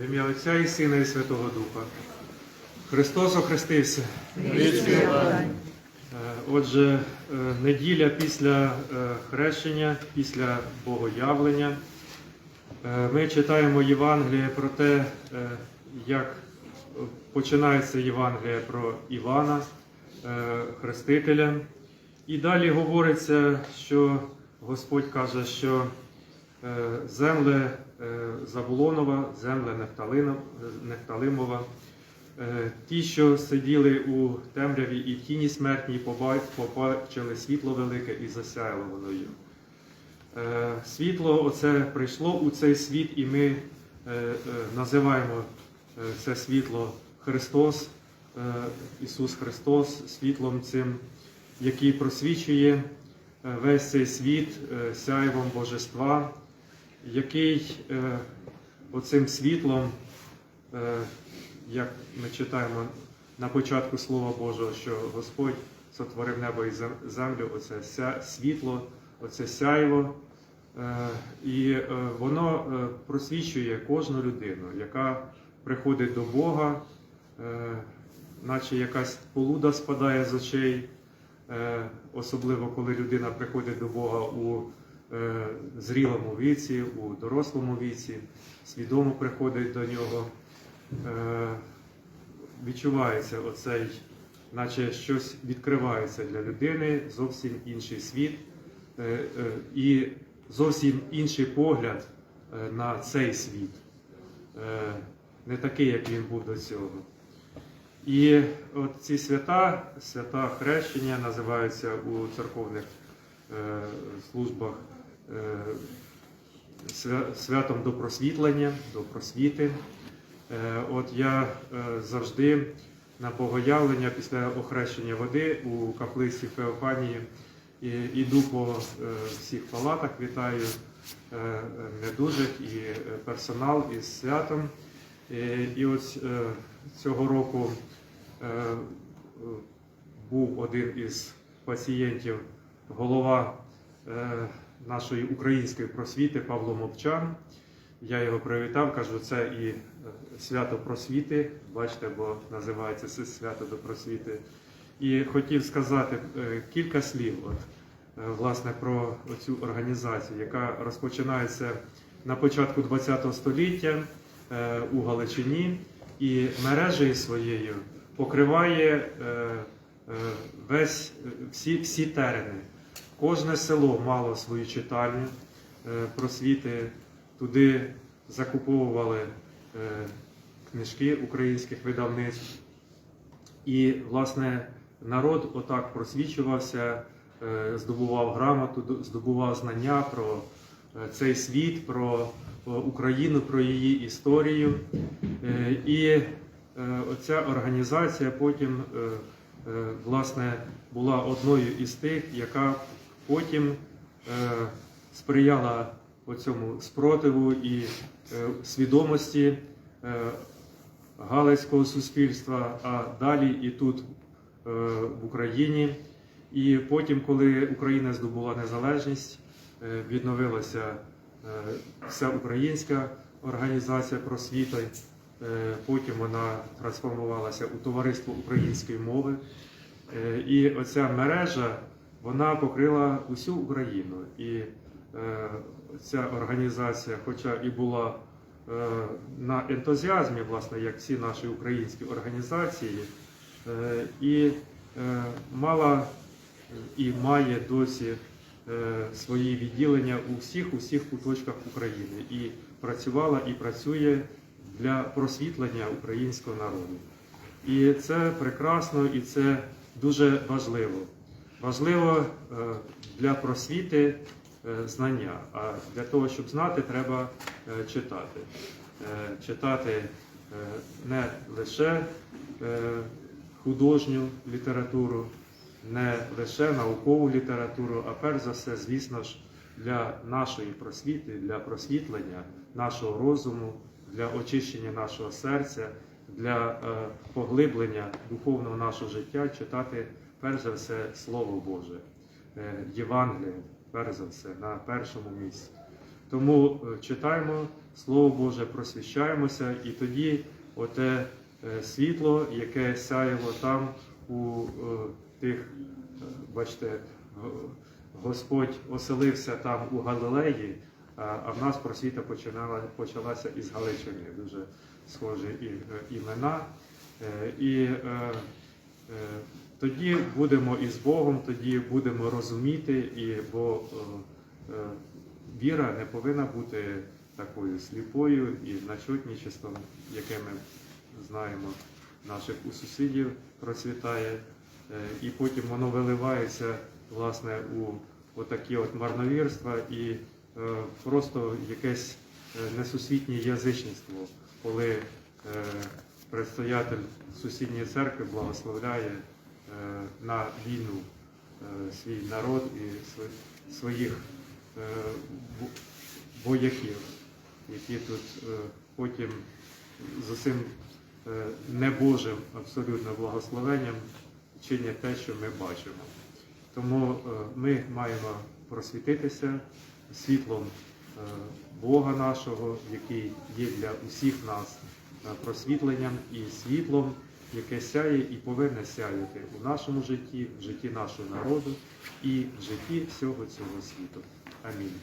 В ім'я Отця і Сина і Святого Духа. Христос охрестився. Е, Отже, е, неділя після е, хрещення, після Богоявлення. Ми читаємо Євангеліє про те, як починається Євангеліє про Івана, Хрестителя. І далі говориться, що Господь каже, що е, земле е, Забулонова, земле Нефталимова, е, ті, що сиділи у темряві і в тіні смертній, побачили світло велике і засяяло воно їм. Світло оце прийшло у цей світ, і ми називаємо це світло Христос, Ісус Христос, світлом цим, який просвічує весь цей світ сяйвом Божества, який е, оцим світлом, е, як ми читаємо на початку Слова Божого, що Господь сотворив небо і землю, оце світло, оце сяйво. Е, І воно просвічує кожну людину, яка приходить до Бога, наче якась полуда спадає з очей, особливо коли людина приходить до Бога у зрілому віці, у дорослому віці, свідомо приходить до нього. Е, Відчувається оцей, наче щось відкривається для людини, зовсім інший світ е, е, і зовсім інший погляд е, на цей світ, Е, не такий, як він був до цього. І от ці свята, свята хрещення називаються у церковних е, службах е, святом до просвітлення, до просвіти. Е, От я е, завжди на богоявлення після охрещення води у каплиці Феофанії іду по е, всіх палатах, вітаю е, е, недужих і е, персонал із святом. Е, І е, цього року е, е, був один із пацієнтів, голова е, нашої української просвіти Павло Мовчан. Я його привітав, кажу, це і е, свято просвіти, бачите, бо називається це свято до просвіти. І хотів сказати е, кілька слів от, е, власне, про цю організацію, яка розпочинається на початку ХХ століття у Галичині і мережею своєю покриває весь, всі, всі терени. Кожне село мало свою читальню е, просвіти. Туди закуповували е, книжки українських видавництв. І, власне, народ отак просвічувався, е, здобував грамоту, здобував знання про цей світ, про Україну, про її історію. І оця організація потім власне, була одною із тих, яка потім е, сприяла цьому спротиву і е, свідомості е, галицького суспільства, а далі і тут е, в Україні. І потім, коли Україна здобула незалежність, е, відновилася е, вся українська організація просвіти. Е, Потім вона трансформувалася у товариство української мови. Е, І оця мережа вона покрила усю Україну. І е, ця організація, хоча і була е, на ентузіазмі, власне, як всі наші українські організації, е, і е, мала і має досі е, свої відділення у всіх усіх куточках України і працювала і працює для просвітлення українського народу. І це прекрасно, і це дуже важливо. Важливо е, для просвіти е, знання. А для того, щоб знати, треба е, читати. Читати не лише художню літературу, не лише наукову літературу, а перш за все, звісно ж, для нашої просвіти, для просвітлення нашого розуму, для очищення нашого серця, для е, поглиблення духовного нашого життя читати перш за все Слово Боже, е, Євангеліє, перш за все, на першому місці. Тому е, читаємо Слово Боже, просвіщаємося, і тоді оте світло, яке сяяло там у тих, бачите, Господь оселився там у Галилеї, а в нас просвіта починала, почалася із Галичини. Дуже схожі і, е, імена. Е, І е, е, тоді будемо із Богом, тоді будемо розуміти, і, бо е, е, віра не повинна бути такою сліпою і начутнічеством, яке ми знаємо наших у сусідів процвітає. Е, І потім воно виливається власне у отакі от марновірства і просто якесь е, несусвітнє язичництво, коли е, предстоятель сусідньої церкви благословляє е, на війну е, свій народ і своїх е, вояків, які тут е, потім з е, небожим абсолютно благословенням чинять те, що ми бачимо. Тому е, ми маємо просвітитися світлом е, Бога нашого, який є для усіх нас е, просвітленням і світлом, яке сяє і повинне сяяти у нашому житті, в житті нашого народу і в житті всього цього світу. Амінь.